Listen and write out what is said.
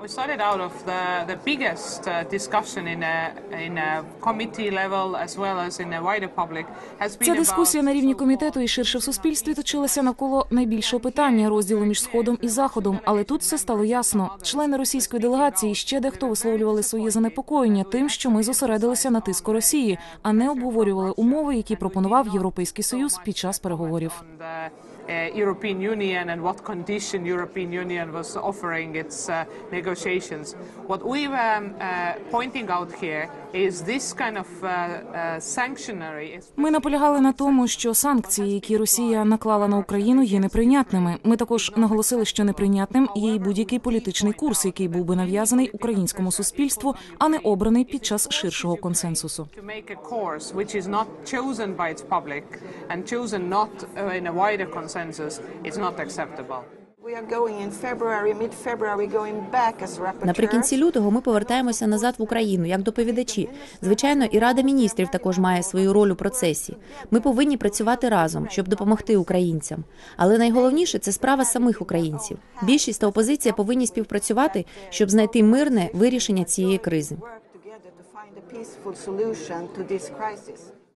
We started out of the, the biggest uh, discussion in a, in a committee level as well as in the wider public has been Ця дискусія на рівні комітету і ширше в суспільстві точилася навколо найбільшого питання розділу між сходом і заходом. Але тут все стало ясно. Члени російської делегації ще дехто висловлювали своє занепокоєння тим, що ми зосередилися на тиску Росії, а не обговорювали умови, які пропонував Європейський Союз під час переговорів. the uh, European Union and what condition European Union was offering its uh, negotiations. What we're um, uh, pointing out here is this kind of uh, uh, sanctionary. Ми наполягали на тому, що санкції, які Росія наклала на Україну, є неприйнятними. Ми також наголосили, що неприйнятним є й будь-який політичний курс, який був би нав'язаний українському суспільству, а не обраний під час ширшого консенсусу. chosen not in a wider consensus is not acceptable. Наприкінці лютого ми повертаємося назад в Україну як доповідачі. Звичайно, і Рада міністрів також має свою роль у процесі. Ми повинні працювати разом, щоб допомогти українцям. Але найголовніше це справа самих українців. Більшість та опозиція повинні співпрацювати, щоб знайти мирне вирішення цієї кризи.